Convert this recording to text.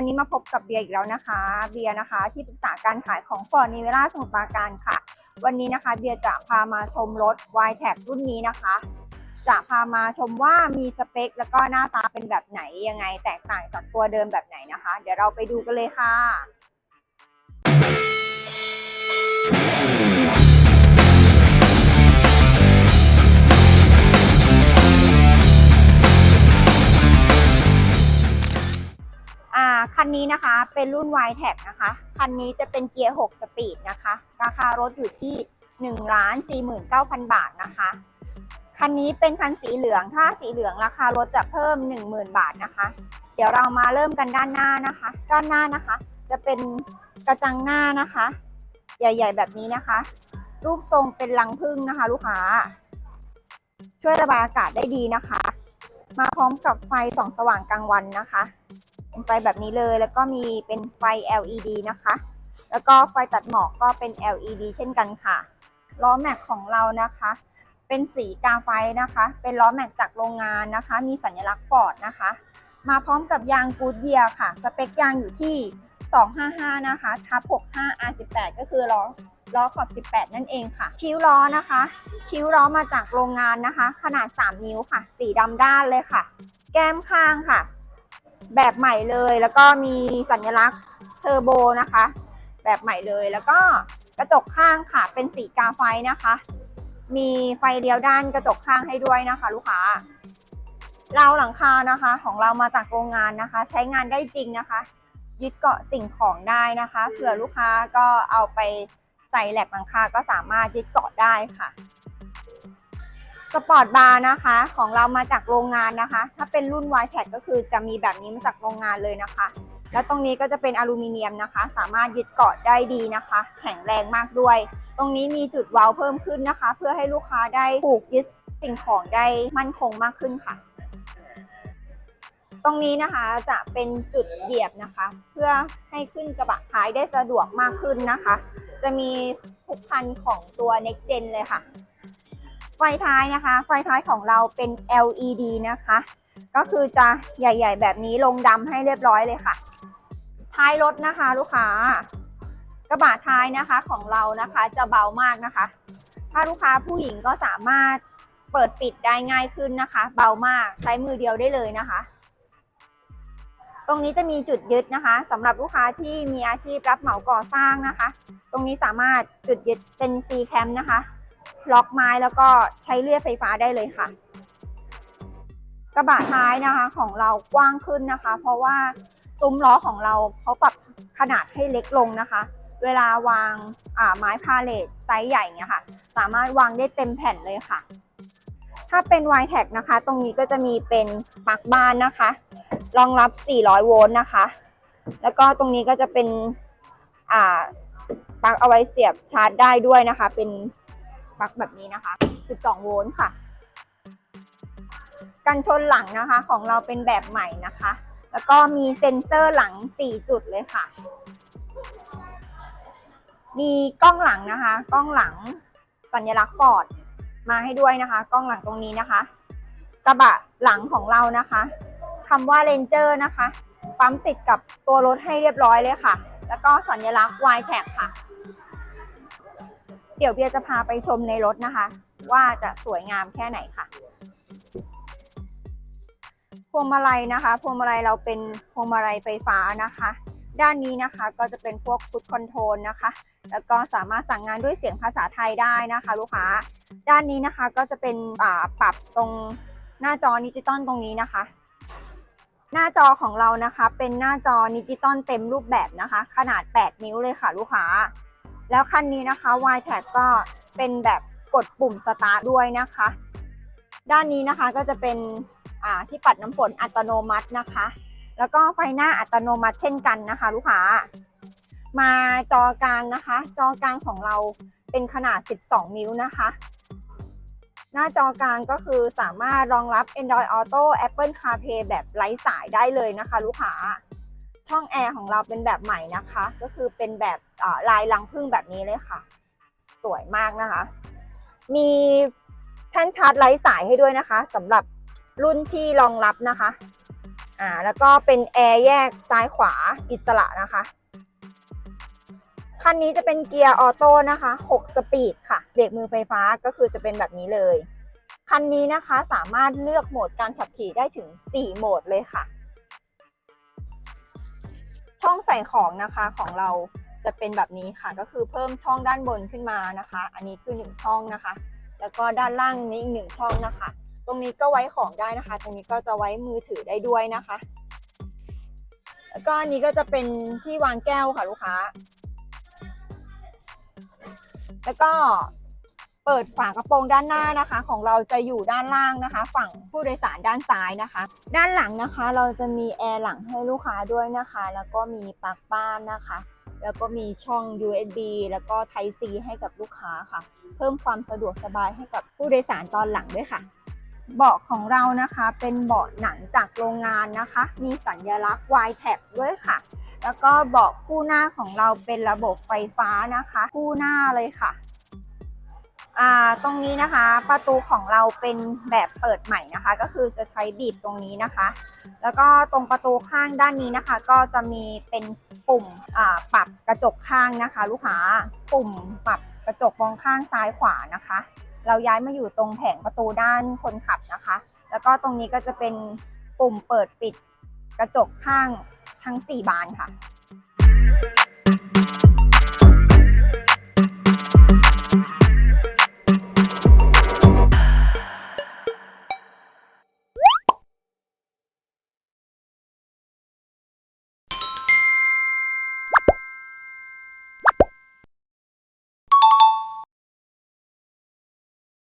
วันนี้มาพบกับเบียร์อีกแล้วนะคะ เบียร์นะคะที่ปรึกษาการขายของฟอร์ดนิเวล่าสมุทรปราการค่ะ วันนี้นะคะเบียร์จะพามาชมรถ y t แท็รุ่นนี้นะคะ จะพามาชมว่ามีสเปค แล้วก็หน้าตาเป็นแบบไหนยังไงแตกต่างจากตัวเดิมแบบไหนนะคะ เดี๋ยวเราไปดูกันเลยค่ะ คันนี้นะคะเป็นรุ่น y t แท็นะคะ คันนี้จะเป็นเกียร์ 6 สปีดนะคะ ราคารถอยู่ที่1ล้าน49,000 บาทนะคะ คันนี้เป็นคันสีเหลือง ถ้าสีเหลืองราคารถจะเพิ่ม 10,000 บาทนะคะ เดี๋ยวเรามาเริ่มกันด้านหน้านะคะ ด้านหน้านะคะ จะเป็นกระจังหน้านะคะ ใหญ่ ๆ แบบนี้นะคะ รูปทรงเป็นรังผึ้งนะคะ ลูกค้า ช่วยระบายอากาศได้ดีนะคะ มาพร้อมกับไฟส่องสว่างกลางวันนะคะ เป็นไฟแบบนี้เลย แล้วก็มีเป็นไฟ LED นะคะ แล้วก็ไฟตัดหมอกก็เป็น LED เช่นกันค่ะ ล้อแม็กของเรานะคะ เป็นสีกาไฟนะคะ เป็นล้อแม็กจากโรงงานนะคะ มีสัญลักษณ์ฟอร์ดนะคะ มาพร้อมกับยางกูดเยียค่ะ สเปคยางอยู่ที่ 255 นะคะทับ65 R18 ก็คือล้อล้อขอบ 18 นั่นเองค่ะคิ้วล้อนะคะคิ้วล้อมาจากโรงงานนะคะ ขนาด 3 นิ้วค่ะ สีดำด้านเลยค่ะ แก้มข้างค่ะ แบบใหม่เลย แล้วก็มีสัญลักษณ์เทอร์โบนะคะ แบบใหม่เลยแล้วก็กระจกข้างค่ะเป็นสีกาไฟนะคะ มีไฟเลี้ยวด้านกระจกข้างให้ด้วยนะคะ ลูกค้าเราวหลังคานะคะ ของเรามาจากโรงงานนะคะ ใช้งานได้จริงนะคะ ยึดเกาะสิ่งของได้นะคะเผื่อลูกค้าก็เอาไปใส่แหลกหลังคาก็สามารถยึดเกาะได้ค่ะ สปอร์ตบาร์นะคะ ของเรามาจากโรงงานนะคะ ถ้าเป็นรุ่น y t แ g ก็คือจะมีแบบนี้มาจากโรงงานเลยนะคะ แล้วตรงนี้ก็จะเป็นอลูมิเนียมนะคะ สามารถยึดเกาะได้ดีนะคะ แข็งแรงมากด้วย ตรงนี้มีจุดเว้าเพิ่มขึ้นนะคะ เพื่อให้ลูกค้าได้ผูกยึดสิ่งของได้มั่นคงมากขึ้นค่ะตรงนี้นะคะจะเป็นจุดเหยียบนะคะ เพื่อให้ขึ้นกระบะท้ายได้สะดวกมากขึ้นนะคะ จะมีทุกคันของตัว Next Gen เลยค่ะ ไฟท้ายนะคะ ไฟท้ายของเราเป็น LED นะคะ ก็คือจะใหญ่ ๆ แบบนี้ลงดำให้เรียบร้อยเลยค่ะ ท้ายรถนะคะ ลูกค้ากระบะท้ายนะคะของเรานะคะจะเบามากนะคะ ถ้าลูกค้าผู้หญิงก็สามารถเปิดปิดได้ง่ายขึ้นนะคะ เบามากใช้มือเดียวได้เลยนะคะ ตรงนี้จะมีจุดยึดนะคะสำหรับลูกค้าที่มีอาชีพรับเหมาก่อสร้างนะคะ ตรงนี้สามารถจุดยึดเป็น C cam นะคะ ล็อกไม้แล้วก็ใช้เลื่อยไฟฟ้าได้เลยค่ะ กระบะท้ายนะคะของเรากว้างขึ้นนะคะ เพราะว่าซุ้มล้อของเราเขาปรับขนาดให้เล็กลงนะคะ เวลาวางไม้พาเลทไซส์ใหญ่เนี่ยค่ะ สามารถวางได้เต็มแผ่นเลยค่ะ ถ้าเป็น y t แท็นะคะ ตรงนี้ก็จะมีเป็นปลั๊กบ้านนะคะ รองรับ 400 โวลต์นะคะ แล้วก็ตรงนี้ก็จะเป็นปลั๊กเอาไว้เสียบชาร์จได้ด้วยนะคะ เป็น ปลั๊กแบบนี้นะคะ 12 โวลต์ค่ะ กันชนหลังนะคะของเราเป็นแบบใหม่นะคะ แล้วก็มีเซ็นเซอร์หลัง 4 จุดเลยค่ะ มีกล้องหลังนะคะ กล้องหลังสัญลักษณ์ฟอร์ดมาให้ด้วยนะคะ กล้องหลังตรงนี้นะคะ กระบะหลังของเรานะคะคำว่าเ a นเจอร์นะคะปั๊มติดกับตัวรถให้เรียบร้อยเลยค่ะ แล้วก็สัญลักษณ์ y t แ g ค่ะ เดี๋ยวเบียร์จะพาไปชมในรถนะคะ ว่าจะสวยงามแค่ไหนค่ะ พวงมาลัยนะคะ พวงมาลัยเราเป็นพวงมาลัยไฟฟ้านะคะ ด้านนี้นะคะก็จะเป็นพวกฟุตคอนโทรลนะคะ แล้วก็สามารถสั่งงานด้วยเสียงภาษาไทยได้นะคะ ลูกค้า ด้านนี้นะคะก็จะเป็นอ่าปรับตรงหน้าจอดิจิตอลตรงนี้นะคะ หน้าจอของเรานะคะ เป็นหน้าจอดิจิตอลเต็มรูปแบบนะคะ ขนาด 8 นิ้วเลยค่ะ ลูกค้า แล้วคันนี้นะคะ y t a g ก็เป็นแบบกดปุ่มสตาร์ทด้วยนะคะ ด้านนี้นะคะก็จะเป็นที่ปัดน้ำฝนอัตโนมัตินะคะ แล้วก็ไฟหน้าอัตโนมัติเช่นกันนะคะ ลูกค้า มาจอกลางนะคะ จอกลางของเราเป็นขนาด 12 นิ้วนะคะ หน้าจอกลางก็คือสามารถรองรับ Android Auto Apple CarPlay แบบไร้สายได้เลยนะคะ ลูกค้า ช่องแอร์ของเราเป็นแบบใหม่นะคะ ก็คือเป็นแบบลายลังพึ่งแบบนี้เลยค่ะ สวยมากนะคะ มีแท่นชาร์จไร้สายให้ด้วยนะคะสำหรับรุ่นที่รองรับนะคะอ่าแล้วก็เป็นแอร์แยกซ้ายขวาอิสระนะคะคันนี้จะเป็นเกียร์ออโต้นะคะ 6 สปีดค่ะ เบรกมือไฟฟ้าก็คือจะเป็นแบบนี้เลย คันนี้นะคะสามารถเลือกโหมดการขับขี่ได้ถึง 4 โหมดเลยค่ะ ช่องใส่ของนะคะของเราจะเป็นแบบนี้ค่ะ ก็คือเพิ่มช่องด้านบนขึ้นมานะคะ อันนี้คือ 1 ช่องนะคะ แล้วก็ด้านล่างนี้อีกหนึ่งช่องนะคะ ตรงนี้ก็ไว้ของได้นะคะ ตรงนี้ก็จะไว้มือถือได้ด้วยนะคะ แล้วก็อันนี้ก็จะเป็นที่วางแก้วค่ะลูกค้า แล้วก็ เปิดฝากระโปรงด้านหน้านะคะ ของเราจะอยู่ด้านล่างนะคะ ฝั่งผู้โดยสารด้านซ้ายนะคะ ด้านหลังนะคะ เราจะมีแอร์หลังให้ลูกค้าด้วยนะคะ แล้วก็มีปลั๊กบ้านนะคะแล้วก็มีช่อง USB แล้วก็ Type C ให้กับลูกค้าค่ะ เพิ่มความสะดวกสบายให้กับผู้โดยสารตอนหลังด้วยค่ะ เบาะของเรานะคะเป็นเบาะหนังจากโรงงานนะคะ มีสัญลักษณ์ y t a g ด้วยค่ะ แล้วก็เบาะคู่หน้าของเราเป็นระบบไฟฟ้านะคะ คู่หน้าเลยค่ะ ตรงนี้นะคะประตูของเราเป็นแบบเปิดใหม่นะคะ ก็คือจะใช้บีบตรงนี้นะคะ แล้วก็ตรงประตูข้างด้านนี้นะคะ ก็จะมีเป็นปุ่มปรับกระจกข้างนะคะ ลูกค้าปุ่มปรับกระจกมองข้างซ้ายขวานะคะ เราย้ายมาอยู่ตรงแผงประตูด้านคนขับนะคะ แล้วก็ตรงนี้ก็จะเป็นปุ่มเปิดปิดกระจกข้างทั้ง 4 บานค่ะ